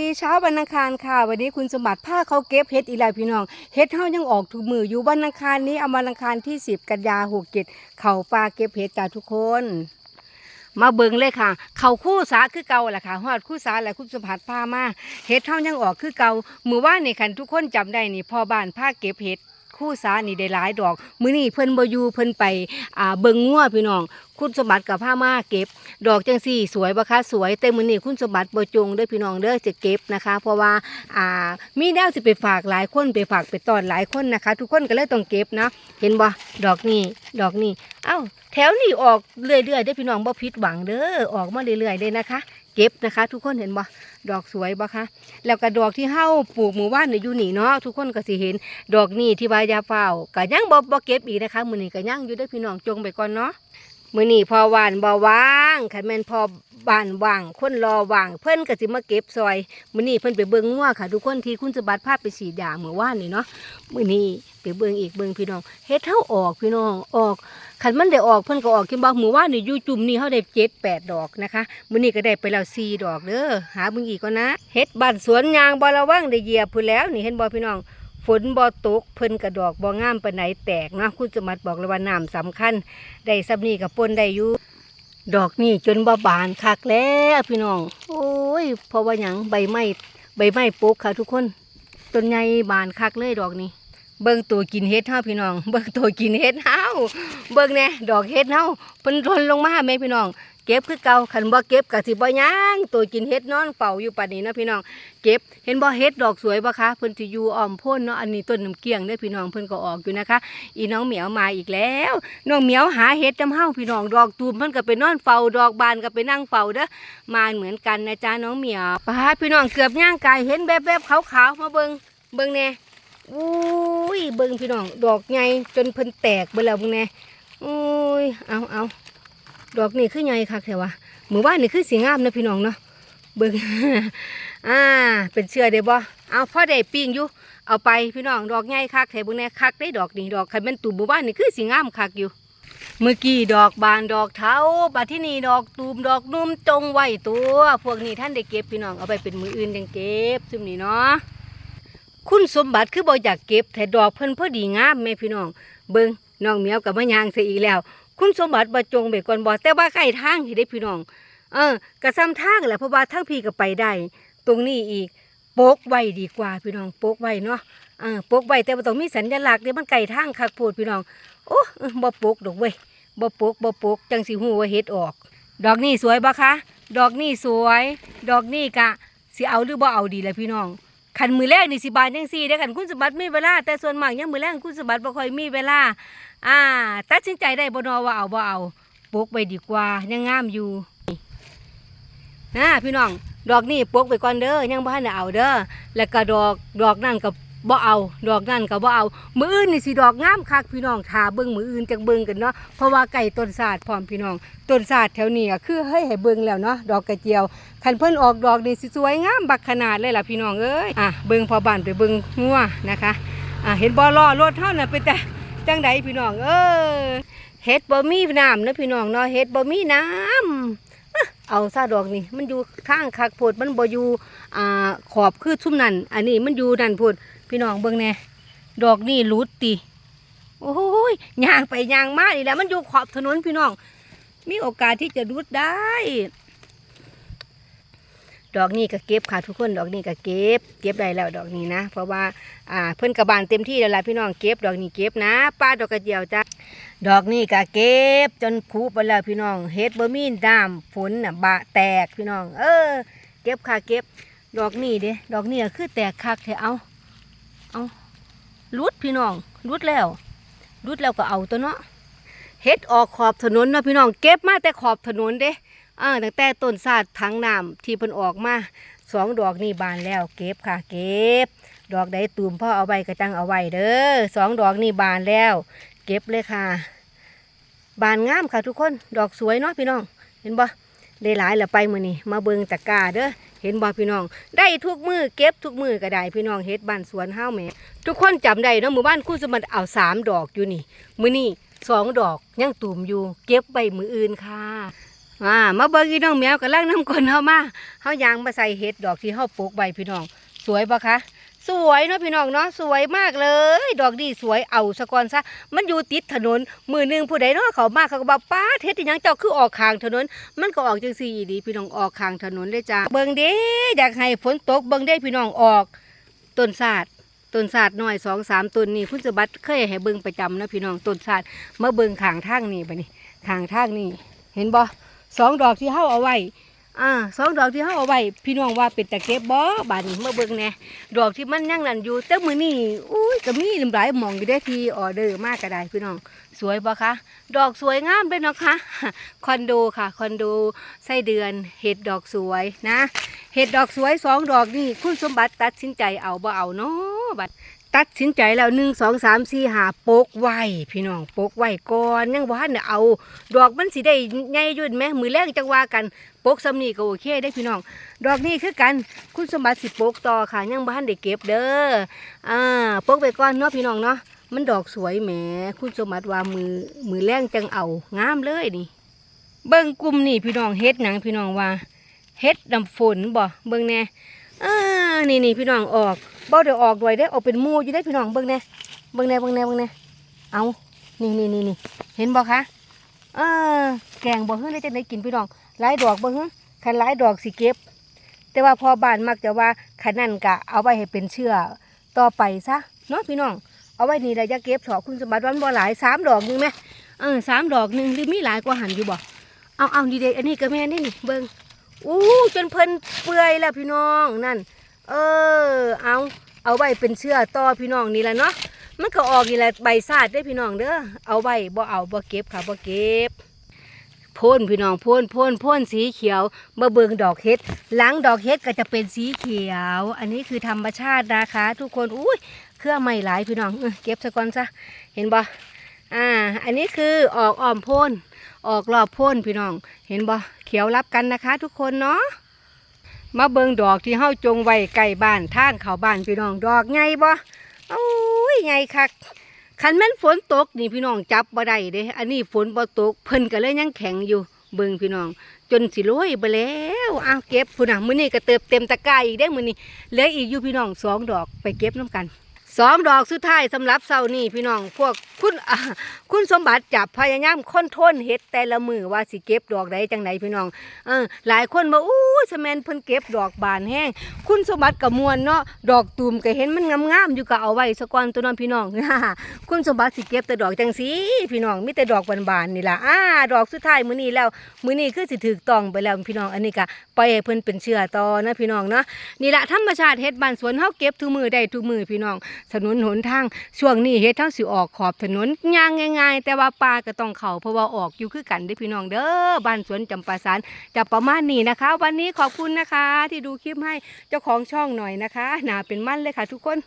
ดีเช้าวันอังคารค่ะ วันนี้คุณสมบัติผ้าเขาเก็บเฮ็ดอีหลายพี่น้องเฮ็ดเฮายังออกทุกมืออยู่วันอังคารนี้เอามาอังคารที่สิบกันยาหกเจ็ดเข่าปลาเก็บเฮ็ดจ้าทุกคน มาเบิ่งเลยค่ะ เขาคู่สาคือเก่าแหละค่ะฮอดคู่สาแหละคุณสมบัติผ้ามาเฮ็ดเฮายังออกคือเก่ามือว่านนี่คันทุกคนจำได้นี่พ่อบ้านผ้าเก็บเฮ็ด คู่สานี่ได้หลายดอก มื้อนี้เพิ่นบ่อยู่เพิ่นไปอ่าเบิ่งงัวพี่น้อง คุณสมบัติกับผ้ามาเก็บ ดอกจังสี่ สวยบ่คะสวยแต่มื้อนี้คุณสมบัติบ่จงเด้อพี่น้องเด้อจะเก็บนะคะ เพราะว่าอ่ามีแนวสิไปฝากหลายคนไปฝากไปตอนหลายคนนะคะ ทุกคนก็เลยต้องเก็บนะเห็นบ่ดอกนี้ดอกนี้เอ้าแถวนี้ออกเรื่อยๆได้พี่น้องบ่ผิดหวังเด้อออกมาเรื่อยๆเลยนะคะ เก็บนะคะ ทุกคนเห็นบ่ดอกสวยบ่คะแล้วก็ดอกที่เฮาปลูกหมู่บ้านเนี่ยอยู่นี่เนาะทุกคนก็สิเห็นดอกนี้ที่ว่ายาเฝ้าก็ยังบ่บ่เก็บอีกนะคะมื้อนี้ก็ยังอยู่ได้พี่น้องจงไปก่อนเนาะ มื้อนี้พอหวานบ่ว่างคันแม่นพอบ้านว่างคนรอว่าง เพิ่นก็สิมาเก็บซอยมื้อนี้เพิ่นไปเบิ่งงัวค่ะ ทุกคนที่คุณสบัติพาไปฉีดยาเมื่อวานนี่เนาะมื้อนี้ไปเบิ่งอีกเบิ่งพี่น้องเฮ็ดเฮาออกพี่น้องออกคันมันได้ออกเพิ่นก็ออกคิดบ่มื้อวานนี่อยู่จุ่มนี่เฮาได้7 8ดอกนะคะมื้อนี้ก็ได้ไปแล้ว4ดอกเด้อหาเบิ่งอีกก่อนนะเฮ็ดบ้านสวนยางบ่ระวังได้เหยียบพุ่นแล้วนี่เห็นบ่พี่น้อง ฝนบ่ตกเพิ่นกระดอกบ่งามปานไหนแตกเนาะคุณสมบัติบอกเลยว่าน้ำสำคัญ ได้ซับนี่กับปนได้อยู่ดอกนี่จนบ่บานคักแล้วพี่น้อง โอ้ยเพราะว่าหยังใบไม้ใบไม้ปลูกค่ะทุกคนต้นใหญ่บานคักเลยดอกนี้ เบิ่งตัวกินเฮ็ดเฮาพี่น้อง เบิ่งตัวกินเฮ็ดเฮาเบิ่งแน่ดอกเฮ็ดเฮาเพิ่นร่นลงมาแม่พี่น้อง เก็บคือเก่าคันบ่เก็บก็สิบ่ย่างตัวกินเฮ็ดนอนเฝ้าอยู่ป่านนี้เนาะพี่น้องเก็บเห็นบ่เฮ็ดดอกสวยบ่คะเพิ่นสิอยู่อ้อมพ่นเนาะอันนี้ต้นน้ำเกี้ยงเด้อพี่น้องเพิ่นก็ออกอยู่นะคะ อีน้องเหมียวมาอีกแล้วน้องเหมียวหาเฮ็ดจำเฮาพี่น้องดอกตูมเพิ่นก็ไปนอนเฝ้าดอกบานก็ไปนั่งเฝ้าเด้อมาเหมือนกันนะจ๊ะน้องเหมียวป้าพี่น้องเกือบย่างกายเห็นแวบๆขาวๆมาเบิ่งเบิ่งแน่อุ้ยเบิ่งพี่น้องดอกใหญ่จนเพิ่นแตกเบิดแล้วเบิ่งแน่อุ้ยเอาเอา ดอกนี่คือใหญ่คักแท้วะมือว่านี่คือสิงามนะพี่น้องเนาะเบิ่งอ่า เป็นเชื่อได้บ่เอาพ่อได้ปิ้งอยู่ เอาไปพี่น้องดอกใหญ่คักแถวบุญแน่คักได้ดอกนี่ดอกคันเป็นตูมหมู่บ้านนี่คือสีงามคักอยู่ เมื่อกี้ดอกบานดอกเท้าบัดที่นี่ดอกตูมดอกนุ่มจงไว้ตัว พวกนี้ท่านได้เก็บพี่น้องเอาไปเป็นมืออื่นยังเก็บซุมนี้เนาะคุณสมบัติคือบ่อยากเก็บแต่ดอกเพิ่นพอดีงามแม่พี่น้อง เบิ่งน้องเหมียวกับมะยางเสียอีกแล้ว คุณสมบัติบ่จงไปก่อนบ่แต่ว่าใกล้ทางที่ได้พี่น้อง เออกระซ้ำทางแหละเพราะว่าทางพี่ก็ไปได้ ตรงนี้อีกโป๊กไว้ดีกว่าพี่น้องโป๊กไว้เนาะเออโป๊กไว้แต่ว่าต้องมีสัญลักษณ์เดี๋ยวมันไก่ทางคักโพดพี่น้องโอ้เออบ่โป๊กดอกเว้ยบ่โป๊กบ่โป๊กจังสิฮู้ว่าเฮ็ดออก ดอกนี้สวยบ่คะดอกนี้สวย ดอกนี้กะสิเอาหรือบ่เอาดีล่ะพี่น้อง ขันมือแรกนี่สิบานยังซี่ได้ขันคุณสมบัติมีเวลา แต่ส่วนมากยังมือแรกคุณสมบัติบ่ค่อยมีเวลา อ่าตัดสินใจได้บ่นอว่าเอาบ่เอาโปกไปดีกว่ายังงามอยู่นะพี่น้องดอกนี่ปกไปก่อนเด้อยังบ่ทันเอาเด้อแล้วก็ดอกดอกนั่นกับ บ่เอาดอกนั่นก็บ่เอา มืออื่นนี่สิดอกงามคักพี่น้องทาเบิ่งมืออื่นจักเบิ่งกันเนาะเพราะว่าไก่ต้นศาสตร์พร้อมพี่น้องต้นศาสตร์แถวนี้ก็คือเฮ้ยให้เบิ่งแล้วเนาะดอกกระเจียวคันเพิ่นออกดอกนี่สิสวยงามบักขนาดเลยล่ะพี่น้องเอ้ยอะเบิ่งพอบ้านไปเบิ่งงัวนะคะอะเห็นบ่ล้อรถเฮาน่ะเป็นแต่จังไดพี่น้องเอ้ยเฮ็ดบ่มีน้ำนะพี่น้องเนาะเฮ็ดบ่มีน้ำเอาซาดอกนี่มันอยู่ข้างคักโพดมันบ่อยู่อ่าขอบคือชุ่มนั่นอันนี้มันอยู่นั่นโพด พี่น้องเบิ่งแน่ดอกนี่รุดติโอ้ยย่างไปย่างมานี่แหละมันอยู่ขอบถนนพี่น้อง มีโอกาสที่จะรุดได้ ดอกนี้ก็เก็บค่ะทุกคนดอกนี้ก็เก็บ เก็บได้แล้วดอกนี้นะ เพราะว่าอ่าเพิ่นกระบานเต็มที่แล้วล่ะพี่น้องเก็บดอกนี้เก็บนะ ป้าดอกกระเจียวจ้าดอกนี่ก็เก็บ จนคูไปแล้วพี่น้องเฮ็ดบ่มีน้ำฝนน่ะบะแตกพี่น้อง เออ เก็บค่ะเก็บ ดอกนี่เด้ดอกนี่คือแตกคักแท้เอา เอารุดพี่น้องรุดแล้วรุดแล้วก็เอาตัวเนาะเฮ็ดออกขอบถนนเนาะพี่น้องเก็บมาแต่ขอบถนนเด้อ่าตั้งแต่ต้นซาดทั้งน้ำที่เพิ่นออกมาสองดอกนี่บานแล้วเก็บค่ะ เก็บ ดอกใดตูมพ่อเอาไว้ก็จังเอาไว้เด้อสองดอกนี่บานแล้ว เก็บเลยค่ะ บานงามค่ะทุกคนดอกสวยเนาะพี่น้อง เห็นบ่ได้หลายแล้วไปมื้อนี้มาเบิงตะกร้าเด้อ เห็นบ่พี่น้อง ได้ทุกมือเก็บทุกมือก็ได้พี่น้องเฮ็ดบ้านสวนห้าแม่ทุกคนจำได้เนาะหมู่บ้านคู่สมบัติเอาสามดอกอยู่นี่มื้อนี้สองดอกยังตุ่มอยู่เก็บใบมืออื่นค่ะอ่ามาเบิ่งอีน้องแมวกำลังน้ำคนเฮามาเฮายางมาใส่เห็ดดอกที่เฮาปลูกใบพี่น้อง สวยปะคะ สวยเนาะพี่น้องเนาะสวยมากเลย ดอกดีสวยเอาสะก่อนซะ มันอยู่ติดถนนมือหนึ่งผู้ใดเนาะเขามากเขาก็บอกป้าเฮ็ดอีหยังเจ้าคือออกข้างถนน มันก็ออกจังซี่อีดี พี่น้องออกข้างถนนเลยจ้าเบิ่งเด้อยากให้ฝนตกเบิ่งเด้พี่น้องออกต้นสาดต้นสาดน้อยสองสามต้นนี่คุณสบัติเคยให้เบิ่งประจำนะพี่น้องต้นศาสาดมาเบิ่งข้างทางนี่บัดนี้ข้างทางนี่เห็นบ่สองดอกที่เฮาเอาไว้ อ่าสองดอกที่เฮาเอาไว้พี่น้องว่าเป็นตะเก็บบ่บาดนี้มาเบิ่งแน่ดอกที่มันยั่งนั่นอยู่แต่มือนี้อุ้ยก็มีหลายหม่องอยู่ได้ทีออเดอร์มากก็ได้พี่น้องสวยบ่คะดอกสวยงามด้วยนะคะคอนโดค่ะคอนโดไส้เดือนเห็ดดอกสวยนะ เห็ดดอกสวยสองดอกนี่คุณสมบัติตัดสินใจเอาบ่เอาเนาะบัด ตัดสินใจแล้วหนึ่งสองสามสี่หาโปกไว้พี่น้องโปกไว้ก่อนยังบ่ทันได้เอา ดอกมันสิได้ใหญ่อยุ่นไหมมือแรกจังว่ากันโปกซ้ำนี่ก็โอเคได้พี่น้อง ดอกนี้คือกันคุณสมบัติสิโปกต่อค่ะยังบ่ทันได้เก็บเด้ออ่าโปกไปก่อนเนาะพี่น้องเนาะมันดอกสวยแหมคุณสมบัติว่ามือมือแรงจังเอางามเลยนี่ เบิ่งกลุ่มนี่พี่น้องเฮ็ดหนังพี่น้องว่าเฮ็ดดำฝนบ่เบิ่งแน่อ่านี่นี่พี่น้องออก บ่ได้ออกด้วยได้ออกเป็นมูอยู่ได้พี่น้องเบิ่งแน่เบิ่งแน่เบิ่งแน่เบิ่งแน่เอานี่นี่นี่นี่เห็นบ่คะเออแกงบ่เฮือได้จังไดกินพี่น้องหลายดอกบ่เฮือคันหลายดอกสิเก็บ แต่ว่าพอบ้านมักจะว่าคันนั้นก็เอาไว้ให้เป็นเชื้อต่อไปซะเนาะพี่น้องเอาไว้นี่เราจะเก็บถอคุณสมบัติวันบ่หลายสามดอกนึงไหมเออสามดอกหนึ่งหรือมีหลายกว่าหันอยู่บ่เอาเอาดีเด็อันนี้ก็แม่นี่นี่เบิ่งอู้จนเพลินเปื่อยแล้วพี่น้องนั่น เออ เอาเอาไว้เป็นเชื้อต่อพี่น้องนี่แหละเนาะมันก็ออกนี่แหละใบซาดได้พี่น้องเด้อเอาไว้บ่เอาบ่เก็บค่ะบ่เก็บพ่นพี่น้องพ่นพ่นพ่นสีเขียวมาเบิ่งดอกเห็ดหลังดอกเห็ดก็จะเป็นสีเขียว อันนี้คือธรรมชาตินะคะ ทุกคนอุ้ยเครื่องไม่หลายพี่น้องเก็บซะก่อนซะเห็นบ่อ่า อันนี้คือออกอ้อมพ่นออกรอบพ่นพี่น้อง เห็นบ่เขียวรับกันนะคะ ทุกคนเนาะ มาเบิงดอกที่เฮาจงไว้ไก่บ้านท่านเข้าบ้านพี่น้องดอกไงบ่โอ้ยใหญ่คักคันแม่นฝนตกนี่พี่น้องจับบ่ได้เด้อันนี้ฝนบ่ตกเพิ่นก็เลยยังแข็งอยู่เบิงพี่น้อง จนสิโรยไปแล้วอ้าวเก็บพุ่นน่ะมื้อนี้ก็เติบเต็มตะกร้าอีกเด้มื้อนี้เหลืออีกอยู่พี่น้องสองดอกไปเก็บน้ำกัน สองดอกสุดท้ายสำหรับเสานี้พี่น้องพวกคุณคุณสมบัติจับพยายามค้นทนเฮ็ดแต่ละมือว่าสิเก็บดอกใดจังไดพี่น้องเออหลายคนบอกอู้สแมนเพิ่นเก็บดอกบานแห้งคุณสมบัติกับมวลเนาะดอกตูมก็เห็นมันงามๆอยู่ก็เอาไว้สะก่อนตัวนั้นพี่น้องคุณสมบัติสิเก็บแต่ดอกจังสีพี่น้องมีแต่ดอกบานๆนี่ล่ะอ่าดอกสุดท้ายมื้อนี้แล้วมื้อนี้คือสิถูกต้องไปแล้วพี่น้องอันนี้ก็ปล่อยให้เพิ่นเป็นเชื้อต่อนะพี่น้องเนาะนี่ล่ะธรรมชาติเฮ็ดบ้านสวนเฮาเก็บทุกมือได้ทุกมือพี่น้อง ถนนหนทางช่วงนี้เฮ็ดทั้งสิออกขอบถนนย่างง่ายๆ แต่ว่าปลาก็ต้องเข้าเพราะว่าออกอยู่คือกันเด้พี่น้องเด้อบ้านสวนจำปาสานจะประมาณนี้นะคะ วันนี้ขอบคุณนะคะที่ดูคลิปให้เจ้าของช่องหน่อยนะคะหนาเป็นมั่นเลยค่ะทุกคน